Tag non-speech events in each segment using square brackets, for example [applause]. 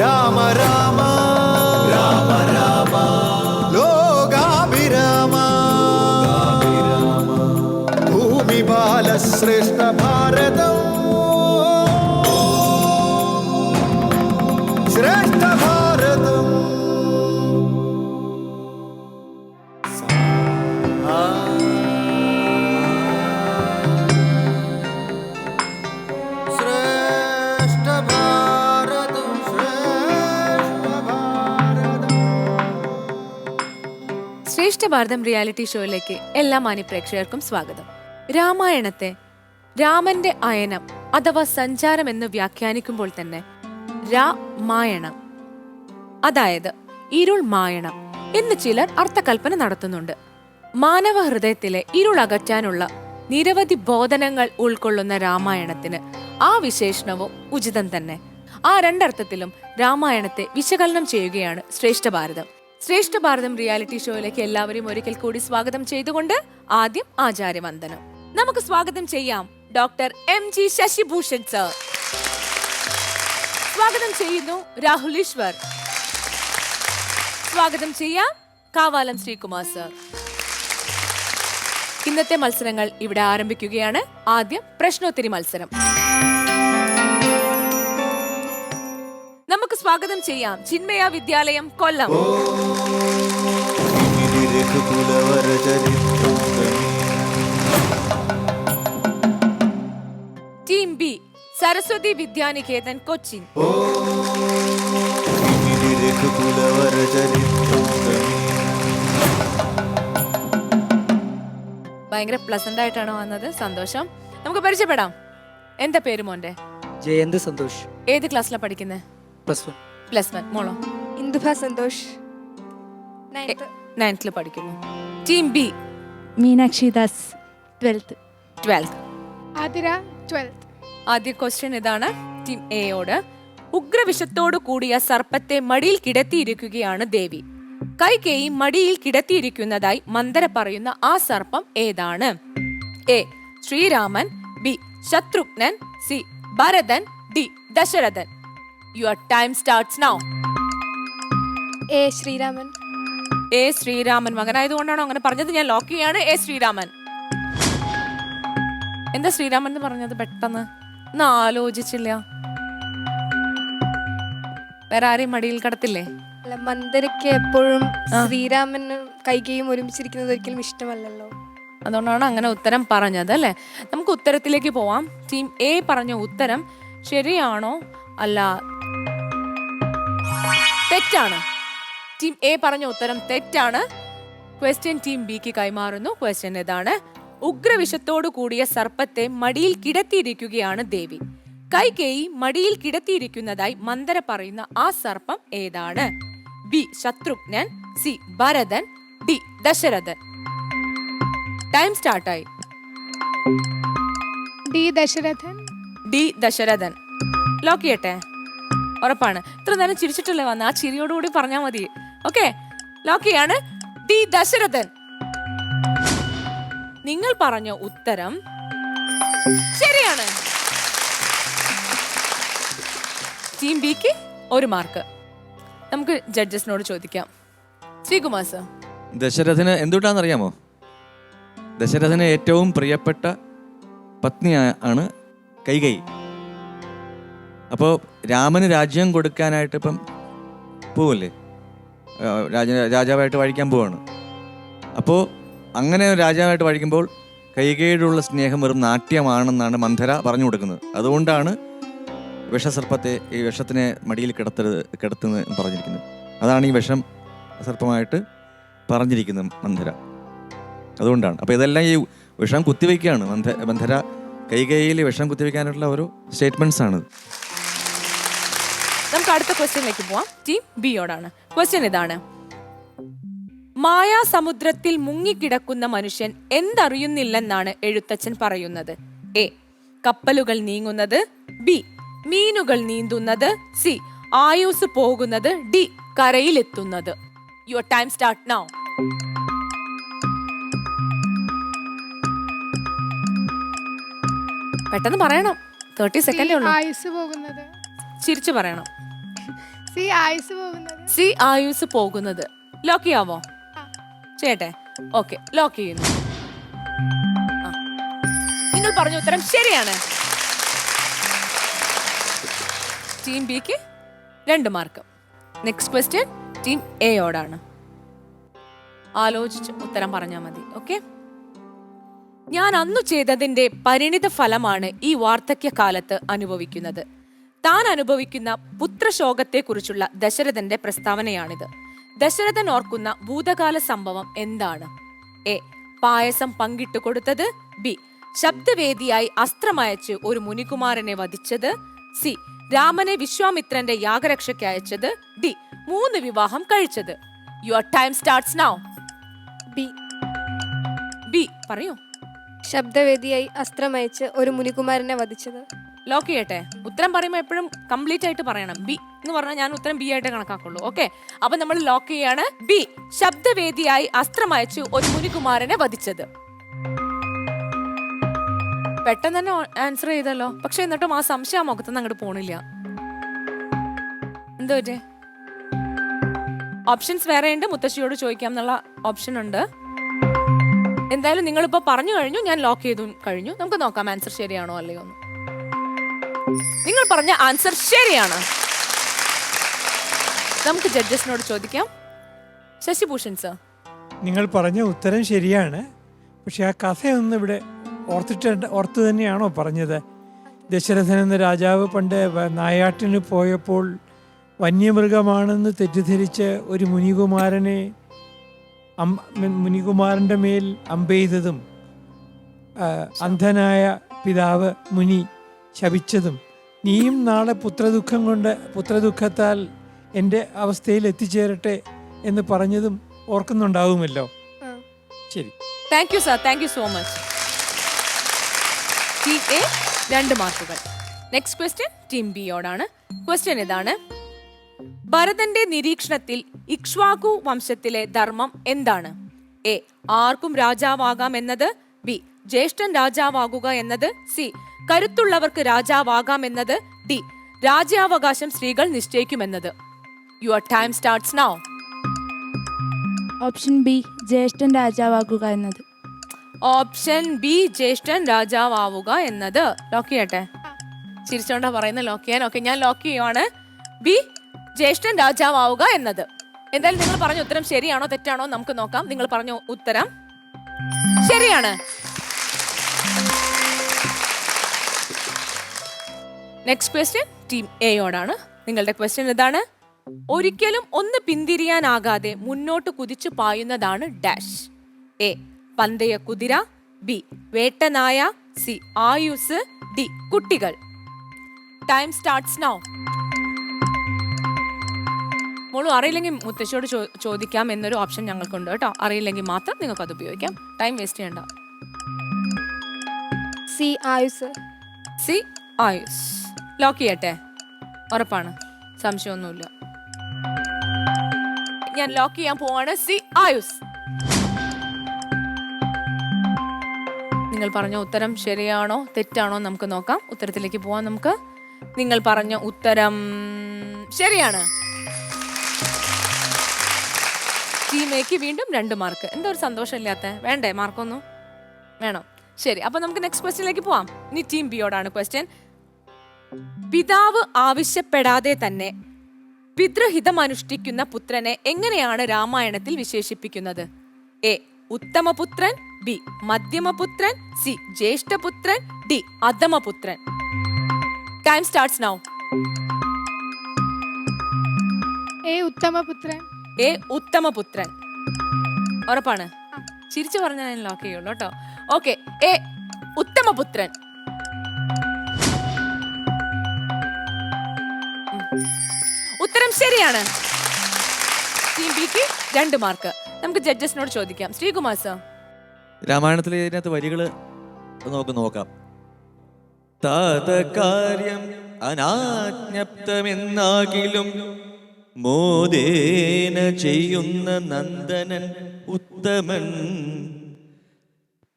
രാമ രാമ ശ്രേഷ്ഠ ഭാരതം reality ഷോയിലേക്ക് എല്ലാ മാന്യപ്രേക്ഷകർക്കും സ്വാഗതം. രാമായണത്തെ രാമന്റെ അയനം അഥവാ സഞ്ചാരം എന്ന് വ്യാഖ്യാനിക്കുമ്പോൾ തന്നെ രാമായണം അതായത് ഇരുൾ മായണം എന്ന് ചിലർ അർത്ഥകൽപ്പന നടത്തുന്നുണ്ട്. മാനവ ഹൃദയത്തിലെ ഇരുൾ അകറ്റാനുള്ള നിരവധി ബോധനങ്ങൾ ഉൾക്കൊള്ളുന്ന രാമായണത്തിന് ആ വിശേഷണവും ഉചിതം തന്നെ. ആ രണ്ടർത്ഥത്തിലും രാമായണത്തെ വിശകലനം ചെയ്യുകയാണ് ശ്രേഷ്ഠ ഭാരതം. ശ്രേഷ്ഠ ഭാരതം റിയാലിറ്റി ഷോയിലേക്ക് എല്ലാവരെയും ഒരിക്കൽ കൂടി സ്വാഗതം ചെയ്തുകൊണ്ട് ആദ്യം ആചാര്യവന്ദനം നമുക്ക് സ്വാഗതം ചെയ്യാം doctor M G Sasibhushan sir. സ്വാഗതം ചെയ്യുന്നു രാഹുൽ ഈശ്വർ. സ്വാഗതം ചെയ്യാം കാവാലം ശ്രീകുമാർ സർ. ഇന്നത്തെ മത്സരങ്ങൾ ഇവിടെ ആരംഭിക്കുകയാണ്. ആദ്യം പ്രശ്നോത്തരി മത്സരം. നമുക്ക് സ്വാഗതം ചെയ്യാം. ചിന്മയ വിദ്യാലയം കൊല്ലം. Team B Saraswathi Vidyaniketan Cochin. ഭയങ്കര പ്ലസന്റ് ആയിട്ടാണ് വന്നത്. സന്തോഷം. നമുക്ക് പരിചയപ്പെടാം. എന്താ പേര് മോന്റെ ജയന്ത് സന്തോഷ്. ഏത് ക്ലാസ്സിലാണ് പഠിക്കുന്നത് പ്ലസ് വൺ പ്ലസ് വൺ മോളോ. ഇന്ദുഭ സന്തോഷ്. നയൻത്ത് നയൻത്തിൽ പഠിക്കുന്നു. Team B Meenakshi Das twelfth twelfth Athira twelfth ആദ്യ ക്വസ്റ്റ്യൻ ഇതാണ്. ടീം എയോട് ഉഗ്രവിഷത്തോടു കൂടിയ സർപ്പത്തെ മടിയിൽ കിടത്തിയിരിക്കുകയാണ് ദേവി. കൈകേയി മടിയിൽ കിടത്തിയിരിക്കുന്നതായി മന്ദര പറയുന്ന ആ സർപ്പം ഏതാണ്? A Sreeraman. B Shatrughnan. C Bharathan. D Dasharathan. Your time starts now A Sreeraman A Sreeraman മകനായതുകൊണ്ടാണോ അങ്ങനെ പറഞ്ഞത്? ഞാൻ ലോക്ക് ചെയ്യാണ്. എ ശ്രീരാമൻ എന്താ ശ്രീരാമൻ എന്ന് പറഞ്ഞത് പെട്ടെന്ന്? ഒന്ന് ആലോചിച്ചില്ല. വേറെ ആരെയും മടിയിൽ കടത്തില്ലേ? അല്ല മന്ദരയ്ക്ക് എപ്പോഴും ശ്രീരാമനും കൈകയും ഒരുമിച്ചിരിക്കുന്നത് ഒരിക്കലും ഇഷ്ടമല്ലല്ലോ. അതുകൊണ്ടാണ് അങ്ങനെ ഉത്തരം പറഞ്ഞത് അല്ലേ? നമുക്ക് ഉത്തരത്തിലേക്ക് പോവാം. ടീം എ പറഞ്ഞ ഉത്തരം ശരിയാണോ? അല്ല തെറ്റാണ്. ടീം എ പറഞ്ഞ ഉത്തരം തെറ്റാണ്. ക്വസ്റ്റ്യൻ ടീം ബിക്ക് കൈമാറുന്നു. ക്വസ്റ്റ്യൻ ഇതാണ് ഉഗ്രവിഷത്തോടു കൂടിയ സർപ്പത്തെ മടിയിൽ കിടത്തിയിരിക്കുകയാണ് ദേവി. കൈകേയി മടിയിൽ കിടത്തിയിരിക്കുന്നതായി മന്ദര പറയുന്ന ആ സർപ്പം ഏതാണ്? B Shatrughnan. C Bharathan. D Dasharathan. Time സ്റ്റാർട്ടായി D Dasharathan. D Dasharathan. Lock ചെയ്യട്ടെ? ഉറപ്പാണ്. ഇത്ര നേരം ചിരിച്ചിട്ടല്ലേ വന്ന? ആ ചിരിയോടുകൂടി പറഞ്ഞാൽ മതി. ഓക്കെ? ലോക്ക് ചെയ്യാണ് ദശരഥൻ. നിങ്ങൾ പറഞ്ഞ ഉത്തരം ശരിയാണ്. ടീം ബിക്ക് ഒരു മാർക്ക് നമുക്ക് ജഡ്ജസിനോട് ചോദിക്കാം. ശ്രീകുമാർ സർ ദശരഥന് എന്തുകൊണ്ടാണെന്നറിയാമോ ദശരഥന് ഏറ്റവും പ്രിയപ്പെട്ട പത്നി ആണ് കൈകൈ. അപ്പോൾ രാമന് രാജ്യം കൊടുക്കാനായിട്ട് ഇപ്പം പോവല്ലേ? രാജ രാജാവായിട്ട് വഴിക്കാൻ പോവാണ്. അപ്പോൾ അങ്ങനെ രാജാവായിട്ട് വഴിക്കുമ്പോൾ കൈകേടുള്ള സ്നേഹം വെറും നാട്യമാണെന്നാണ് മന്ധര പറഞ്ഞു കൊടുക്കുന്നത്. അതുകൊണ്ടാണ് വിഷസർപ്പത്തെ ഈ വിഷത്തിനെ മടിയിൽ കിടത്തരുത് കിടത്തുന്നത് എന്ന് പറഞ്ഞിരിക്കുന്നത്. അതാണ് ഈ വിഷം സർപ്പമായിട്ട് പറഞ്ഞിരിക്കുന്നത് മന്ധര. അതുകൊണ്ടാണ്. അപ്പോൾ ഇതെല്ലാം ഈ വിഷം കുത്തിവെക്കുകയാണ് മന്ധ മന്ധര കൈകൈയിൽ വിഷം കുത്തിവെക്കാനുള്ള സ്റ്റേറ്റ്മെന്റ്സ് ആണ് നമുക്ക് അടുത്ത ക്വസ്റ്റ്യനിലേക്ക് പോവാം. ടീം ബിയോടാണ് ക്വസ്റ്റ്യൻ ഇതാണ്. മായാസമുദ്രത്തിൽ മുങ്ങിക്കിടക്കുന്ന മനുഷ്യൻ എന്തറിയുന്നില്ലെന്നാണ് എഴുത്തച്ഛൻ പറയുന്നത്. എ കപ്പലുകൾ നീങ്ങുന്നത്. ബി മീനുകൾ നീന്തുന്നത്. സി ആയുസ് പോകുന്നത്. ഡി കരയിലെത്തുന്നത്. യുവർ ടൈം സ്റ്റാർട്ട് നൗ പെട്ടെന്ന് പറയണം. തേർട്ടി സെക്കൻഡേ ഉള്ളൂ. ആയുസ് പോകുന്നത്. ചിരിച്ചു പറയണം. സി ആയുസ് പോകുന്നത്? സി ആയുസ് പോകുന്നത്. ലോക്ക് ചെയ്യാമോ? ചെയ്യട്ടെ. ഓക്കെ ലോക്ക് ചെയ്യുന്നു. ആ. നിങ്ങൾ പറഞ്ഞ ഉത്തരം ശരിയാണ്. ടീം ബിക്ക് രണ്ട് മാർക്ക് നെക്സ്റ്റ് ക്വസ്റ്റ്യൻ ടീം എയോടാണ് ആലോചിച്ച് ഉത്തരം പറഞ്ഞാൽ മതി ഓക്കെ ഞാൻ അന്നു ചെയ്തതിന്റെ പരിണിത ഫലമാണ് ഈ വാർദ്ധക്യ കാലത്ത് അനുഭവിക്കുന്നത്. താൻ അനുഭവിക്കുന്ന പുത്രശോകത്തെക്കുറിച്ചുള്ള ദശരഥന്റെ പ്രസ്താവനയാണിത്. ദശരഥൻ ഓർക്കുന്ന ഭൂതകാല സംഭവം എന്താണ്? എ. പായസം പങ്കിട്ടു കൊടുത്തത്. ബി. ശബ്ദവേദിയായി അസ്ത്രമയച്ച് ഒരു മുനികുമാരനെ വധിച്ചത്. സി. രാമനെ വിശ്വാമിത്രന്റെ യാഗരക്ഷയ്ക്ക് അയച്ചത്. ഡി. മൂന്ന് വിവാഹം കഴിച്ചത്. Your time starts now. B. B. പറയൂ. ശബ്ദവേദിയായി അസ്ത്രമയച്ച് ഒരു മുനികുമാരനെ വധിച്ചത്. ലോക്ക് ചെയ്യട്ടെ? ഉത്തരം പറയുമ്പോൾ എപ്പോഴും കംപ്ലീറ്റ് ആയിട്ട് പറയണം. ബി എന്ന് പറഞ്ഞാൽ ഞാൻ ഉത്തരം ബി ആയിട്ട് കണക്കാക്കുള്ളൂ. ഓക്കെ അപ്പൊ നമ്മൾ ലോക്ക് ചെയ്യാണ്. ബി ശബ്ദവേദിയായി അസ്ത്രമയച്ചു ഒരു മുനികുമാരനെ വധിച്ചത്. പെട്ടെന്ന് തന്നെ ആൻസർ ചെയ്തല്ലോ. പക്ഷെ എന്നിട്ടും ആ സംശയം മുഖത്തുനിന്ന് അങ്ങോട്ട് പോണില്ല. എന്തോ ഓപ്ഷൻസ് വേറെ ഉണ്ട്. മുത്തശ്ശിയോട് ചോദിക്കാം എന്നുള്ള ഓപ്ഷൻ ഉണ്ട്. എന്തായാലും നിങ്ങളിപ്പോ പറഞ്ഞു കഴിഞ്ഞു ഞാൻ ലോക്ക് ചെയ്തു കഴിഞ്ഞു. നമുക്ക് നോക്കാം ആൻസർ ശരിയാണോ അല്ലയോ എന്ന്. നിങ്ങൾ പറഞ്ഞ ആൻസർ ശരിയാണ്. നമുക്ക് ജഡ്ജസിനോട് ചോദിക്കാം. ശശിഭൂഷൺ സർ. നിങ്ങൾ പറഞ്ഞ ഉത്തരം ശരിയാണ്. പക്ഷെ ആ കഥയൊന്നും ഇവിടെ ഓർത്തിട്ട് ഓർത്ത് തന്നെയാണോ പറഞ്ഞത്? ദശരഥൻ എന്ന രാജാവ് പണ്ട് നായാട്ടിന് പോയപ്പോൾ വന്യമൃഗമാണെന്ന് തെറ്റിദ്ധരിച്ച് ഒരു മുനികുമാരനെ മുനികുമാരന്റെ മേൽ അമ്പെയ്തതും അന്ധനായ പിതാവ് മുനി ശപിച്ചതും നീയും നാളെ പുത്രദുഃഖം കൊണ്ട് പുത്രദുഃഖത്താൽ എന്റെ അവസ്ഥയിൽ എത്തിച്ചേരട്ടെ എന്ന് പറഞ്ഞതും ഓർക്കുന്നുണ്ടാവുമല്ലോ. ശരി. Thank you sir thank you so much team A രണ്ട് മാർക്കുകൾ. നെക്സ്റ്റ് ക്വസ്റ്റ്യൻ ടീം ബിയോടാണ് ക്വസ്റ്റ്യൻ ഇതാണ്. ഭരതന്റെ നിരീക്ഷണത്തിൽ ഇക്ഷ്വാകു വംശത്തിലെ ധർമ്മം എന്താണ്? എ ആർക്കും രാജാവാകാം എന്നത്. ബി ജ്യേഷ്ഠൻ രാജാവാകുക എന്നത് സി. കരുത്തുള്ളവർക്ക് രാജാവാകാം എന്നത് ഡി. രാജ്യാവകാശം സ്ത്രീകൾ നിശ്ചയിക്കുമെന്നത്. Your time starts now option B ജ്യേഷ്ഠൻ രാജാവാകുക എന്നത്. ഓപ്ഷൻ ബി ജ്യേഷ്ഠൻ രാജാവാവുക എന്നത്. ലോക്ക് ചെയ്യട്ടെ? ചിരിച്ചോണ്ടാ പറയുന്ന ലോക്ക് ചെയ്യാൻ. ഓക്കെ ഞാൻ ലോക്ക് ചെയ്യുവാണ്. ബി ജ്യേഷ്ഠൻ രാജാവാവുക എന്നത്. എന്തായാലും നിങ്ങൾ പറഞ്ഞ ഉത്തരം ശരിയാണോ തെറ്റാണോ നമുക്ക് നോക്കാം. നിങ്ങൾ പറഞ്ഞ ഉത്തരം ശരിയാണ്. നെക്സ്റ്റ് ക്വസ്റ്റ്യൻ ടീം എയോടാണ് നിങ്ങളുടെ ക്വസ്റ്റ്യൻ ഇതാണ്. ഒരിക്കലും ഒന്ന് പിന്തിരിയാനാകാതെ മുന്നോട്ട് കുതിച്ചു പായുന്നതാണ് ഡാഷ് എ പന്തയ കുതിര. ബി വേട്ടനായ. സി ആയുസ്. ഡി കുട്ടികൾ. ടൈം സ്റ്റാർട്ട്സ് നൗ മോളു അറിയില്ലെങ്കിൽ മുത്തശ്ശിയോട് ചോദിക്കാം എന്നൊരു ഓപ്ഷൻ ഞങ്ങൾക്കുണ്ട് കേട്ടോ. അറിയില്ലെങ്കിൽ മാത്രം നിങ്ങൾക്ക് അത് ഉപയോഗിക്കാം. ടൈം വേസ്റ്റ് ചെയ്യണ്ട. സി ആയുസ്. സി ആയുസ്. ലോക്ക് ചെയ്യട്ടെ? ഉറപ്പാണ്. സംശയമൊന്നുമില്ല. ഞാൻ ലോക്ക് ചെയ്യാൻ പോവാണ്. സി ആയുസ്. നിങ്ങൾ പറഞ്ഞ ഉത്തരം ശരിയാണോ? തെറ്റാണോ നമുക്ക് നോക്കാം. ഉത്തരത്തിലേക്ക് പോവാം നമുക്ക്. നിങ്ങൾ പറഞ്ഞ ഉത്തരം ശരിയാണ്. ടീമേക്ക് വീണ്ടും രണ്ട് മാർക്ക്. എന്താ ഒരു സന്തോഷമില്ലാത്ത. വേണ്ടേ മാർക്കൊന്നും? വേണം. ശരി അപ്പൊ നമുക്ക് നെക്സ്റ്റ് ക്വസ്റ്റ്യനിലേക്ക് പോവാം. ഇനി ടീം ബിയോടാണ് ക്വസ്റ്റ്യൻ പിതാവ് ആവശ്യപ്പെടാതെ തന്നെ പിതൃഹിതമനുഷ്ഠിക്കുന്ന പുത്രനെ എങ്ങനെയാണ് രാമായണത്തിൽ വിശേഷിപ്പിക്കുന്നത്? എ. ഉത്തമപുത്രൻ ബി. മധ്യമപുത്രൻ സി. ജ്യേഷ്ഠപുത്രൻ D. അധമപുത്രൻ. Time starts now A. ഉത്തമപുത്രൻ. A. ഉത്തമപുത്രൻ. ഉറപ്പാണ്? ചിരിച്ചു പറഞ്ഞാൽ ലോക്ക് ചെയ്യുള്ളൂ കേട്ടോ. Okay A. ഉത്തമപുത്രൻ. ശരിയാണ്. രണ്ട് മാർക്ക്. നമുക്ക് ജഡ്ജസിനോട് ചോദിക്കാം. ശ്രീകുമാർ സർ. രാമായണത്തിലെ ഇതിനകത്ത് വരികൾ നമുക്ക് നോക്കാം. താതകാര്യം അനാജ്ഞപ്തമെന്നാകിലും മോദേന ചെയ്യുന്ന നന്ദനൻ ഉത്തമൻ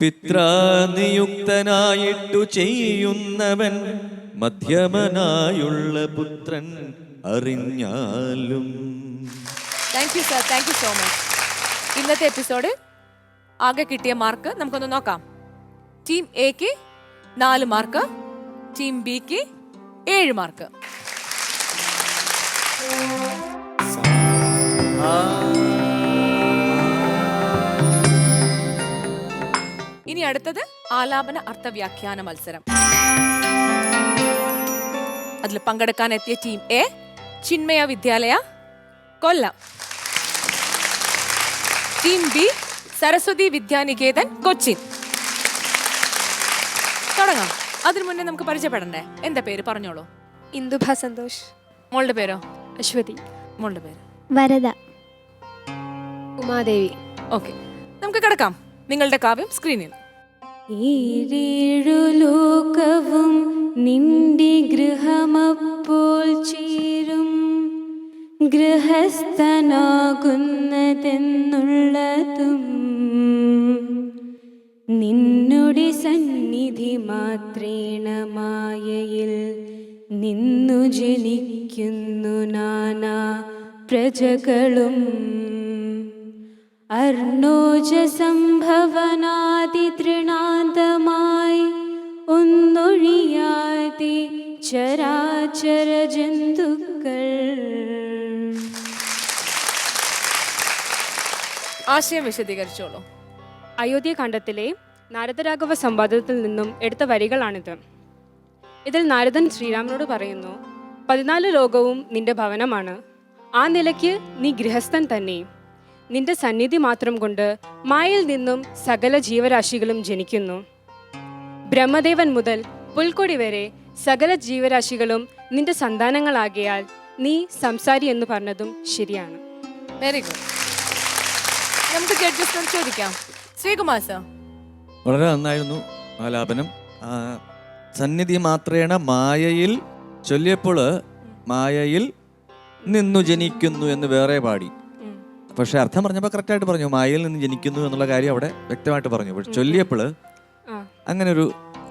പിത്രാനിയുക്തനായിട്ടു ചെയ്യുന്നവൻ മധ്യമനായുള്ള പുത്രൻ അറിഞ്ഞാലും. Thank you sir thank you so much ഇന്നത്തെ എപ്പിസോഡ് ആകെ കിട്ടിയ മാർക്ക് നമുക്കൊന്ന് നോക്കാം. ടീം എക്ക് നാല് മാർക്ക് ടീം ബിക്ക് ഏഴ് മാർക്ക് ഇനി അടുത്തത് ആലാപന അർത്ഥവ്യാഖ്യാന മത്സരം. അതിൽ പങ്കെടുക്കാൻ എത്തിയ team A Chinmaya Vidyalaya Kollam. Team B Saraswathi Vidyanikethan Kochi തുടങ്ങാം. അതിനു മുന്നേ നമുക്ക് പരിചയപ്പെടണ്ടേ? എന്താ പേര്? പറഞ്ഞോളൂ. ഇന്ദുഭ സന്തോഷ്. മോളുടെ പേരോ? അശ്വതി. മോളുടെ പേര്? വരദ. ഉമാദേവി. ഓക്കെ. നമുക്ക് കിടക്കാം. നിങ്ങളുടെ കാവ്യം സ്ക്രീനിൽ. ഏഴേഴു ലോകവും നിന്റെ ഗൃഹമപ്പോൾ ചേരും ഗൃഹസ്ഥനാകുന്നതെന്നുള്ളതും നിന്നുടെ സന്നിധി മാത്രേണ മായയിൽ നിന്നു ജനിക്കുന്നു നാനാ പ്രജകളും. അർണോജ സംഭവനാദി തൃണാന്തമായി ഒന്നൊഴിയാതെ ചരാചര ജന്തുക്കൾ ആശയം വിശദീകരിച്ചോളൂ അയോധ്യകാണ്ഡത്തിലെ നാരദരാഘവ സംവാദത്തിൽ നിന്നും എടുത്ത വരികളാണിത്. ഇതിൽ നാരദൻ ശ്രീരാമനോട് പറയുന്നു പതിനാല് ലോകവും നിന്റെ ഭവനമാണ്. ആ നിലയ്ക്ക് നീ ഗൃഹസ്ഥൻ തന്നെ. നിന്റെ സന്നിധി മാത്രം കൊണ്ട് മായയിൽ നിന്നും സകല ജീവരാശികളും ജനിക്കുന്നു. ബ്രഹ്മദേവൻ മുതൽ പുൽക്കൊടി വരെ സകല ജീവരാശികളും നിന്റെ സന്താനങ്ങളാകിയാൽ നീ സംസാരി എന്ന് പറഞ്ഞതും ശരിയാണ്. വെരി ഗുഡ് നമുക്ക് ജഡ്ജസിനോട് ചോദിക്കാം. ശ്രീകുമാർ സർ. വളരെ നന്നായിരുന്നു ആലാപനം ആ, സന്നിധി മാത്രേണ മായയിൽ ചൊല്ലിയപ്പോൾ മായയിൽ നിന്നു ജനിക്കുന്നു എന്ന് വേറെ പാടി. പക്ഷെ അർത്ഥം പറഞ്ഞപ്പോൾ കറക്റ്റായിട്ട് പറഞ്ഞു മായയിൽ നിന്ന് ജനിക്കുന്നു എന്നുള്ള കാര്യം അവിടെ വ്യക്തമായിട്ട് പറഞ്ഞു. പക്ഷെ ചൊല്ലിയപ്പോൾ അങ്ങനെ ഒരു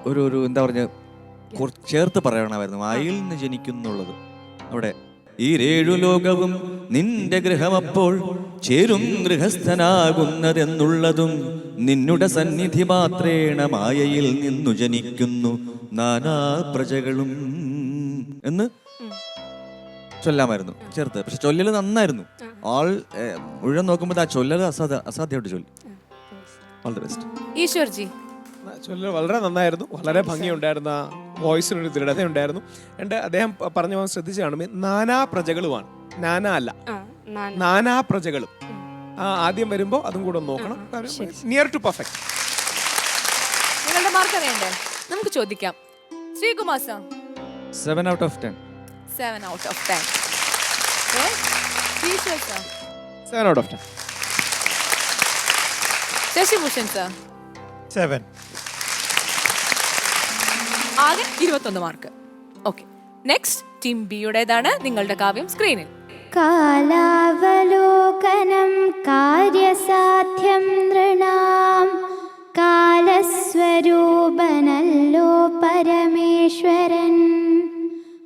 ഒരു ഒരു എന്താ പറഞ്ഞ ചേർത്ത് പറയണമായിരുന്നു മായയിൽ നിന്ന് ജനിക്കുന്നുള്ളത്. അവിടെ ഈ ഏഴു ലോകവും നിന്റെ ഗൃഹമപ്പോൾ ചേരും ഗൃഹസ്ഥനാകുന്നതെന്നുള്ളതും നിന്നുടെ സന്നിധി മാത്രേണ മായയിൽ നിന്നു ജനിക്കുന്നു നാനാ പ്രജകളും. എന്ന് ചൊല്ലാമായിരുന്നു ചേർത്ത്. പക്ഷെ ചൊല്ലല് നന്നായിരുന്നു. ആൾ മുഴുവൻ നോക്കുമ്പോൾ ആ ചൊല്ലല് അസാധ്യ അസാധ്യമായിട്ട് ചൊല്ലി. All the best Eshwarji. ചൊല്ലൽ വളരെ നന്നായിരുന്നു. വളരെ ഭംഗിയുണ്ടായിരുന്നു ആ വോയിസിനൊരു ദൃഢതയുണ്ടായിരുന്നു എന്റെ അദ്ദേഹം പറഞ്ഞു പോകാൻ ശ്രദ്ധിച്ചാണ് നാനാ പ്രജകളുമാണ്. നാനാ അല്ല. നാനാ. പ്രജകളും. ആ ആദ്യം വരുമ്പോൾ അതും കൂടെ ഒന്ന് നോക്കണം. നിയർ ടു പെർഫെക്റ്റ് നിങ്ങളുടെ മാർക്ക് അറിയണ്ടേ? നമുക്ക് ചോദിക്കാം. Sreekumar sir seven out of ten seven out of ten seven out of ten Shashibhushan sir seven ആകെ ഇരുപത്തൊന്ന് മാർക്ക് ഓക്കെ നെക്സ്റ്റ് ടീം ബിയുടേതാണ് നിങ്ങളുടെ കാവ്യം സ്ക്രീനിൽ കാലാവലോകനം കാര്യസാധ്യം നൃണാം. കാലസ്വരൂപനല്ലോ പരമേശ്വരൻ.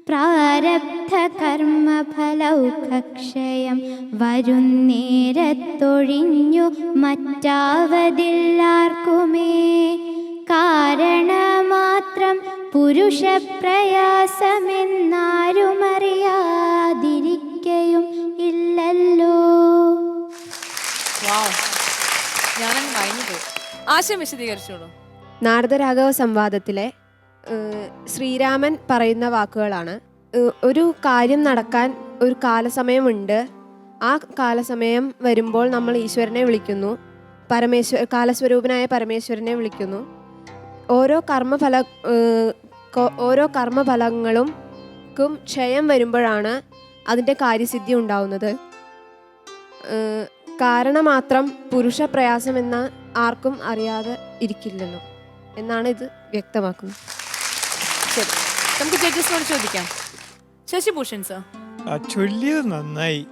പ്രാരബ്ധ കർമ്മഫലൗഖക്ഷയം വരുന്നേരത്തൊഴിഞ്ഞു മറ്റാവതില്ലാർക്കുമേ. കാരണമാത്രം പുരുഷപ്രയാസമെന്നാരുമറിയാതിരിക്കയും ഇല്ലല്ലോ. ഞാനങ്ങ് കഴിഞ്ഞു ആശയം വിശദീകരിച്ചോളൂ. നാരദരാഘവ സംവാദത്തിലെ ശ്രീരാമൻ പറയുന്ന വാക്കുകളാണ്. ഒരു കാര്യം നടക്കാൻ ഒരു കാലസമയമുണ്ട്. ആ കാലസമയം വരുമ്പോൾ നമ്മൾ ഈശ്വരനെ വിളിക്കുന്നു. പരമേശ്വര കാലസ്വരൂപനായ പരമേശ്വരനെ വിളിക്കുന്നു. ഓരോ കർമ്മഫല ഓരോ കർമ്മഫലങ്ങളും ക്കും ക്ഷയം വരുമ്പോഴാണ് അതിന്റെ കാര്യസിദ്ധി ഉണ്ടാവുന്നത്. കാരണം കാരണമാത്രം പുരുഷ പ്രയാസമെന്ന ആർക്കും അറിയാതെ ഇരിക്കില്ലല്ലോ എന്നാണ് ഇത് വ്യക്തമാക്കുന്നത്. ശരി. നമുക്ക് ജഡ്ജസിനോട് ചോദിക്കാം. ശശിഭൂഷൺ സർ. ചൊല്ലിയത് നന്നായി.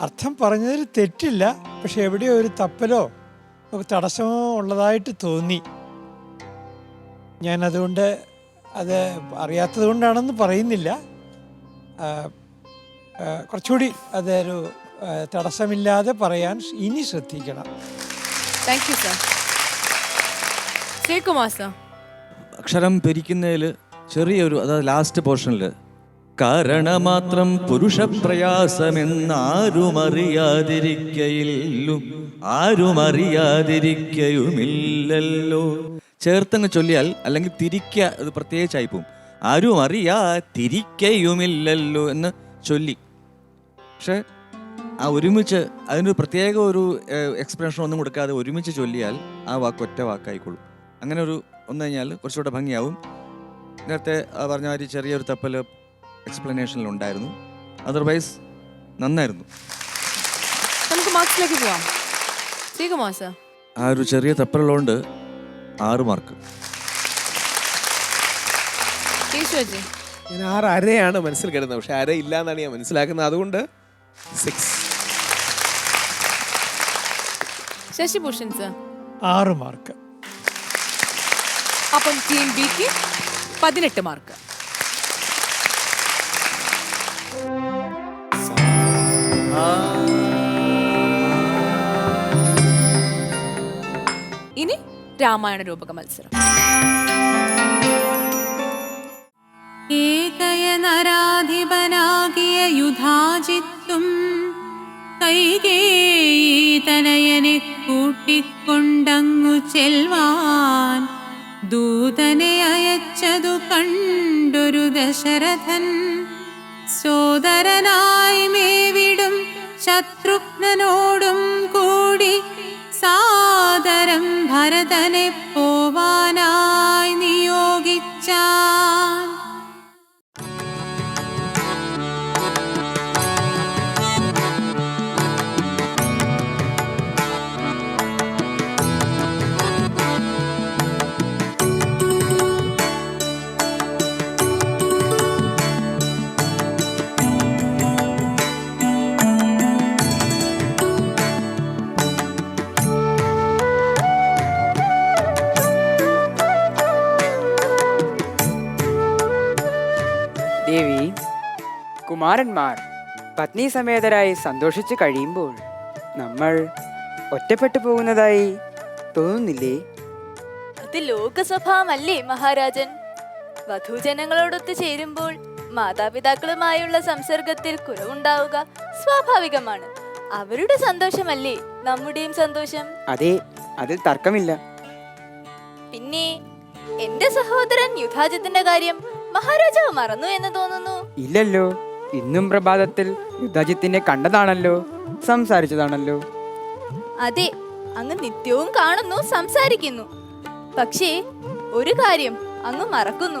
അർത്ഥം പറഞ്ഞതിൽ തെറ്റില്ല പക്ഷെ എവിടെയോ ഒരു തപ്പലോ തടസ്സമോ ഉള്ളതായിട്ട് തോന്നി. ഞാൻ അതുകൊണ്ട് അത് അറിയാത്തത് കൊണ്ടാണെന്ന് പറയുന്നില്ല കുറച്ചുകൂടി അതൊരു തടസ്സമില്ലാതെ പറയാൻ ഇനി ശ്രദ്ധിക്കണം. Thank you sir Sreekumar sir. അക്ഷരം പിരിക്കുന്നതിൽ ചെറിയൊരു അതായത് ലാസ്റ്റ് പോർഷനിൽ കാരണമാത്രം പുരുഷപ്രയാസമെന്നാരുമറിയാതിരിക്കയില്ലും ആരുമറിയാതിരിക്കയുമില്ലല്ലോ ചേർത്തങ്ങ് ചൊല്ലിയാൽ അല്ലെങ്കിൽ തിരിക്ക അത് പ്രത്യേകിച്ചായി പോവും. ആരും അറിയാ തിരിക്കയുമില്ലല്ലോ എന്ന് ചൊല്ലി. പക്ഷെ ആ ഒരുമിച്ച് അതിനൊരു പ്രത്യേക ഒരു എക്സ്പ്രഷൻ ഒന്നും കൊടുക്കാതെ ഒരുമിച്ച് ചൊല്ലിയാൽ ആ വാക്ക് ഒറ്റ വാക്കായിക്കോളും. അങ്ങനെ ഒരു ഒന്ന് കഴിഞ്ഞാൽ കുറച്ചുകൂടെ ഭംഗിയാവും. നേരത്തെ ആ പറഞ്ഞ മാതിരി ചെറിയൊരു തപ്പൽ എക്സ്പ്ലനേഷനിൽ ഉണ്ടായിരുന്നു. അതർവൈസ് നന്നായിരുന്നു. നമുക്ക് മാർക്സിലേക്ക് പോവാം. ആ ഒരു ചെറിയ തപ്പലുള്ളതുകൊണ്ട് ആറ് മാർക്ക്. കേശുവജി ഞാൻ ആറ് അരയാണ് മനസ്സിൽ കിടന്നത് പക്ഷെ അര ഇല്ല എന്നാണ് ഞാൻ മനസ്സിലാക്കുന്നത്. അതുകൊണ്ട് സിക്സ് ശശിഭൂഷൺ സർ. ആറ് മാർക്ക്. അപ്പം ടീം ബിക്ക് പതിനെട്ട് മാർക്ക്. രാമായണ രൂപക മത്സരം. ഏകയനരാധിപനാകിയ യുധാജിത്തും കൈകേതനയനെ കൂട്ടിക്കൊണ്ടങ്ങു ചെൽവാൻ ദൂതനെ അയച്ചതു കണ്ടൊരു ദശരഥൻ. സോദരനായി മേവിടും ശത്രുഘ്നനോടും കൂടി സാദരം ഭരതനെ പോവാനായി നിയോഗിച്ചാൻ. കുമാരന്മാർ പത്നി സമേതരായി സന്തോഷിച്ച് കഴിയുമ്പോൾ നമ്മൾ ഒറ്റപ്പെട്ടു പോകുന്നതായി തോന്നുന്നില്ലേ? അത് ലോകസ്വഭാവമല്ലേ മഹാരാജൻ? വധുജനങ്ങളോടൊത്ത് ചേരുമ്പോൾ മാതാപിതാക്കളുമായുള്ള സംസർഗത്തിൽ കുറവുണ്ടാവുക സ്വാഭാവികമാണ്. അവരുടെ സന്തോഷമല്ലേ നമ്മുടെയും സന്തോഷം? അതെ അതിൽ തർക്കമില്ല. പിന്നെ എന്റെ സഹോദരൻ യുദ്ധാജിത്തിന്റെ കാര്യം മഹാരാജാവ് മറന്നു എന്ന് തോന്നുന്നു? ഇല്ലല്ലോ. ഇന്നും പ്രഭാതത്തിൽ യുദ്ധാജിത്തിനെ കണ്ടതാണല്ലോ സംസാരിച്ചതാണല്ലോ. അതെ അങ്ങ് നിത്യവും കാണുന്നു സംസാരിക്കുന്നു. പക്ഷേ ഒരു കാര്യം അങ്ങ് മറക്കുന്നു.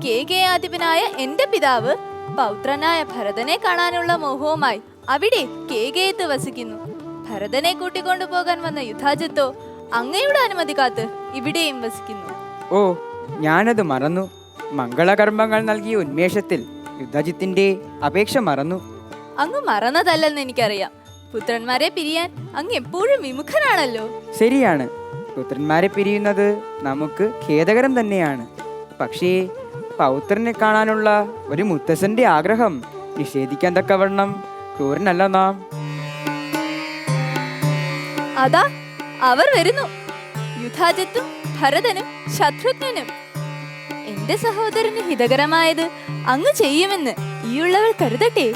കെ. കെ. ആധിപനായ എന്റെ പിതാവ് പൗത്രനായ ഭരതനെ കാണാനുള്ള മോഹവുമായി അവിടെ കേകയത്ത് വസിക്കുന്നു. ഭരതനെ കൂട്ടിക്കൊണ്ടു പോകാൻ വന്ന യുദ്ധാജിത്തോ അങ്ങയുടെ അനുമതി കാത്ത് ഇവിടെയും വസിക്കുന്നു. ഓ ഞാനത് മറന്നു. മംഗളകർമ്മങ്ങൾ നൽകിയ ഉന്മേഷത്തിൽ യുദ്ധാജിത്തിന്റെ അപേക്ഷ മറന്നു. അങ്ങ് മറന്നതല്ലെന്ന് എനിക്കറിയാം. പുത്രന്മാരെ പിരിയാൻ അങ്ങ് എപ്പോഴും വിമുഖനാണല്ലോ. ശരിയാണ്. പുത്രന്മാരെ പിരിയുന്നത് നമുക്ക് ഖേദകരം തന്നെയാണ്. പക്ഷേ പൗത്രനെ കാണാനുള്ള ഒരു മുത്തശ്ശന്റെ ആഗ്രഹം നിഷേധിക്കാൻ തക്കവണ്ണം ക്രൂരനല്ല നാം. അതാ അവർ വരുന്നു. യുദ്ധാജിത്തും ഭരതനും ശത്രുഘ്നനും. എന്റെ സഹോദരന് ഹിതകരമായത് അങ്ങ് ചെയ്യുമെന്ന് ഈയുള്ളവൾ കരുതട്ടെ.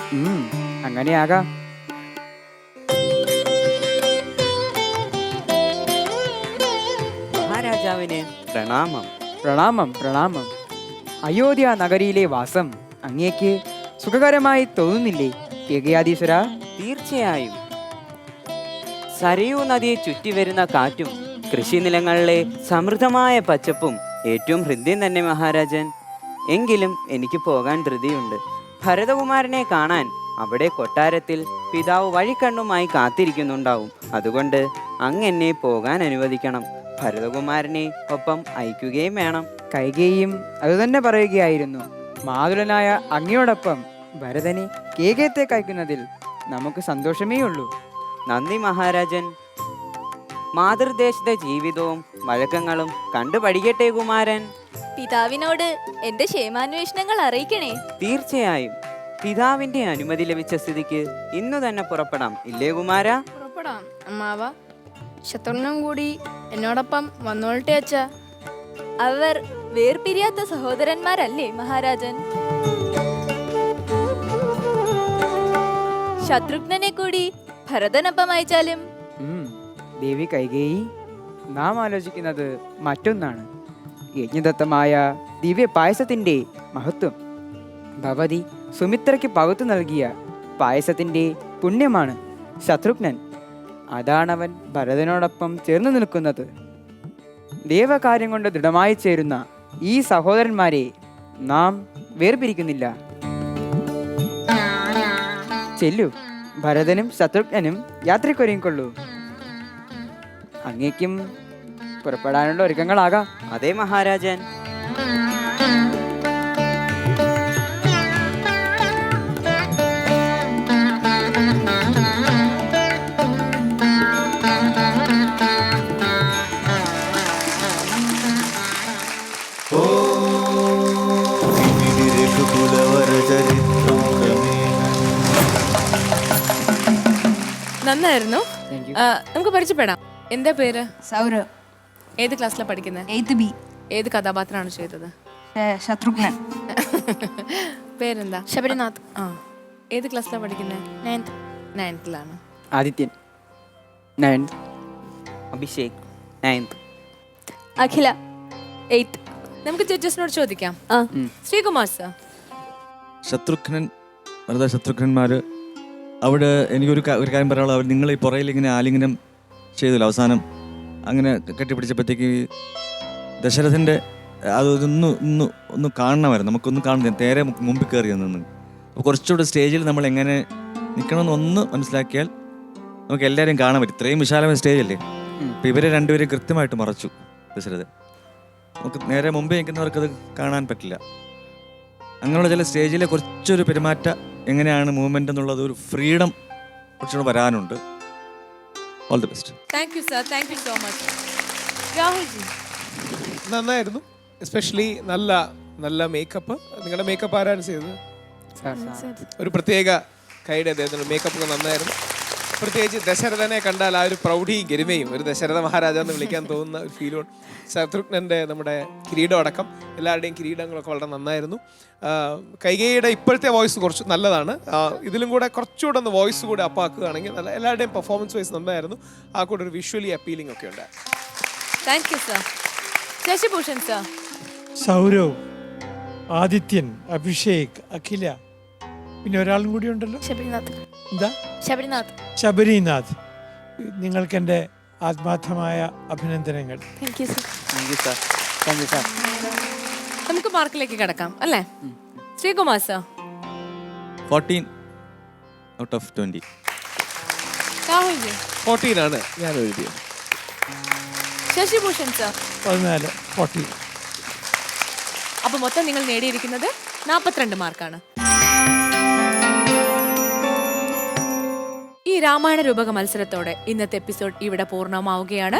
അങ്ങനെയാകാം. മഹാരാജാവിന് പ്രണാമം. പ്രണാമം പ്രണാമം. അയോധ്യ നഗരിയിലെ വാസം അങ്ങേക്ക് സുഖകരമായി തോന്നുന്നില്ലേ കേകയാധീശ്വര തീർച്ചയായും. സരയൂ നദിയെ ചുറ്റി വരുന്ന കാറ്റും കൃഷിനിലങ്ങളിലെ സമൃദ്ധമായ പച്ചപ്പും ഏറ്റവും ഹൃദ്യം തന്നെ മഹാരാജൻ. എങ്കിലും എനിക്ക് പോകാൻ ധൃതിയുണ്ട്. ഭരതകുമാരനെ കാണാൻ അവിടെ കൊട്ടാരത്തിൽ പിതാവ് വഴിക്കണ്ണുമായി കാത്തിരിക്കുന്നുണ്ടാവും. അതുകൊണ്ട് അങ്ങനെ പോകാൻ അനുവദിക്കണം. ഭരതകുമാരനെ ഒപ്പം അയക്കുകയും വേണം. കൈകേയും അതുതന്നെ പറയുകയായിരുന്നു. മാതുലനായ അങ്ങയോടൊപ്പം ഭരതനെ കേകയത്തേക്ക് അയക്കുന്നതിൽ നമുക്ക് സന്തോഷമേ ഉള്ളൂ നന്ദി മഹാരാജൻ. മാതൃദേശത്തെ ജീവിതവും വഴക്കങ്ങളും കണ്ടു പഠിക്കട്ടെ കുമാരൻ. പിതാവിനോട് എന്റെ ക്ഷേമാന്വേഷണങ്ങൾ അറിയിക്കണേ. തീർച്ചയായും. പിതാവിന്റെ അനുമതി ലഭിച്ച സ്ഥിതിക്ക് ഇന്നു തന്നെ പുറപ്പെടാം ഇല്ലേ കുമാര? പുറപ്പെടാം അമ്മാവ. ശത്രുഘ്നം കൂടി എന്നോടൊപ്പം വന്നോളട്ടെ അച്ഛ. അവർ വേർപിരിയാത്ത സഹോദരന്മാരല്ലേ മഹാരാജൻ? ശത്രുഘ്നനെ കൂടി ഭരതനൊപ്പം അയച്ചാലും ദേവി കൈകേയി. നാം ആലോചിക്കുന്നത് മറ്റൊന്നാണ്. യജ്ഞദത്തമായ ദിവ്യ പായസത്തിന്റെ മഹത്വം. ഭവതി സുമിത്രയ്ക്ക് പകുത്തു നൽകിയ പായസത്തിന്റെ പുണ്യമാണ് ശത്രുഘ്നൻ. അതാണവൻ ഭരതനോടൊപ്പം ചേർന്ന് നിൽക്കുന്നത്. ദേവകാര്യം കൊണ്ട് ദൃഢമായി ചേരുന്ന ഈ സഹോദരന്മാരെ നാം വേർപിരിക്കുന്നില്ല. ചെല്ലു. ഭരതനും ശത്രുഘ്നനും യാത്രയ്ക്കൊരുങ്ങിക്കൊള്ളൂ. അങ്ങേക്കും പുറപ്പെടാനുള്ള ഒരുക്കങ്ങളാകാം. അതേ മഹാരാജൻ. നന്നായിരുന്നു. നമുക്ക് പരിചയപ്പെടാം. എന്താ പേര്? സൗരവ്. ഏത് ക്ലാസ്സിലാണ് പഠിക്കുന്നത് എയ്ത്ത് ബി ഏത് കഥാപാത്രമാണ് ചെയ്തത്? ശത്രുഘ്നൻ. [laughs] പേരെന്താ? ശബരിനാഥ്. ആ. ഏത് ക്ലാസ്സിലാണ് പഠിക്കുന്നത് ninth നയൻത്തിലാണ് Adithyan. Ninth Abhishek. Ninth Akhila. Eighth നമുക്ക് ജഡ്ജസിനോട് ചോദിക്കാം. ആ. ശ്രീകുമാർ സർ. ശത്രുഘ്നൻ വനിതാ ശത്രുഘ്നന്മാർ അവിടെ എനിക്കൊരു ഒരു കാര്യം പറയാനുള്ളത്. അവർ നിങ്ങൾ ഈ പുറയിൽ ഇങ്ങനെ ആലിംഗനം ചെയ്തല്ലോ അവസാനം. അങ്ങനെ കെട്ടിപ്പിടിച്ചപ്പോഴത്തേക്ക് ദശരഥന്റെ അതൊന്ന് ഒന്ന് ഒന്ന് കാണണമായിരുന്നു. നമുക്കൊന്ന് കാണുന്നില്ല നേരെ മുമ്പിൽ കയറി നിന്ന് അപ്പോൾ കുറച്ചുകൂടെ സ്റ്റേജിൽ നമ്മൾ എങ്ങനെ നിൽക്കണമെന്ന് ഒന്ന് മനസ്സിലാക്കിയാൽ നമുക്ക് എല്ലാവരെയും കാണാൻ പറ്റും. ഇത്രയും വിശാലമായ സ്റ്റേജല്ലേ അപ്പോൾ ഇവരെ രണ്ടുപേരും കൃത്യമായിട്ട് മറച്ചു ദശരഥൻ. നമുക്ക് നേരെ മുമ്പേ നിൽക്കുന്നവർക്കത് അത് കാണാൻ പറ്റില്ല. അങ്ങനെയുള്ള ചില സ്റ്റേജിലെ കുറച്ചൊരു പെരുമാറ്റം എങ്ങനെയാണ് മൂവ്മെന്റ് എന്നുള്ളത് ഒരു ഫ്രീഡം കുറച്ചുകൂടെ വരാനുണ്ട്. All the best thank you sir thank you so much Rahul ji നന്നായിരുന്നു. എസ്പെഷ്യലി നല്ല നല്ല മേക്കപ്പ് നിങ്ങളുടെ മേക്കപ്പ് ആരാണ് ചെയ്തത്? Sir sir. ഒരു പ്രത്യേക കൈയുടെ അദ്ദേഹത്തിന് മേക്കപ്പ് ഒക്കെ നന്നായിരുന്നു. പ്രത്യേകിച്ച് ദശരഥനെ കണ്ടാൽ ആ ഒരു പ്രൗഢി ഗരിമയും ഒരു ദശരഥ മഹാരാജ എന്ന് വിളിക്കാൻ തോന്നുന്ന ഒരു ഫീലും ശത്രുഘ്നന്റെ നമ്മുടെ കിരീടം അടക്കം എല്ലാവരുടെയും കിരീടങ്ങളൊക്കെ വളരെ നന്നായിരുന്നു. കൈകയുടെ ഇപ്പോഴത്തെ വോയിസ് കുറച്ച് നല്ലതാണ്. ഇതിലും കൂടെ കുറച്ചുകൂടെ ഒന്ന് വോയിസ് കൂടെ അപ്പാക്കുകയാണെങ്കിൽ നല്ല എല്ലാവരുടെയും പെർഫോമൻസ് വൈസ് നന്നായിരുന്നു. ആ കൂടെ ഒരു വിഷ്വലി അപ്പീലിംഗ് ഒക്കെ ഉണ്ട്. Thank you sir Shashibhushan sir Sourav Adithyan Abhishek Akhila പിന്നെ ഒരാളും കൂടി ഉണ്ടല്ലോ. ശബരിനാഥ്. എന്താ? ശബരിനാഥ്. ശബരിനാഥ്. നിങ്ങൾക്ക് എന്റെ ആത്മാർത്ഥമായ അഭിനന്ദനങ്ങൾ. താങ്ക് യു സർ നമുക്ക് മാർക്കിലേക്ക് കിടക്കാം അല്ലേ? Sreekumar sir fourteen out of twenty Rahul ji. Fourteen ആണ്. ഞാൻ എഴുതിയത്. ശശിഭൂഷൺ സർ പതിനാല് ഫോർട്ടി അപ്പൊ മൊത്തം നിങ്ങൾ നേടിയിരിക്കുന്നത് നാൽപ്പത്തിരണ്ട് മാർക്കാണ്. ഈ രാമായണ രൂപക മത്സരത്തോടെ ഇന്നത്തെ എപ്പിസോഡ് ഇവിടെ പൂർണമാവുകയാണ്.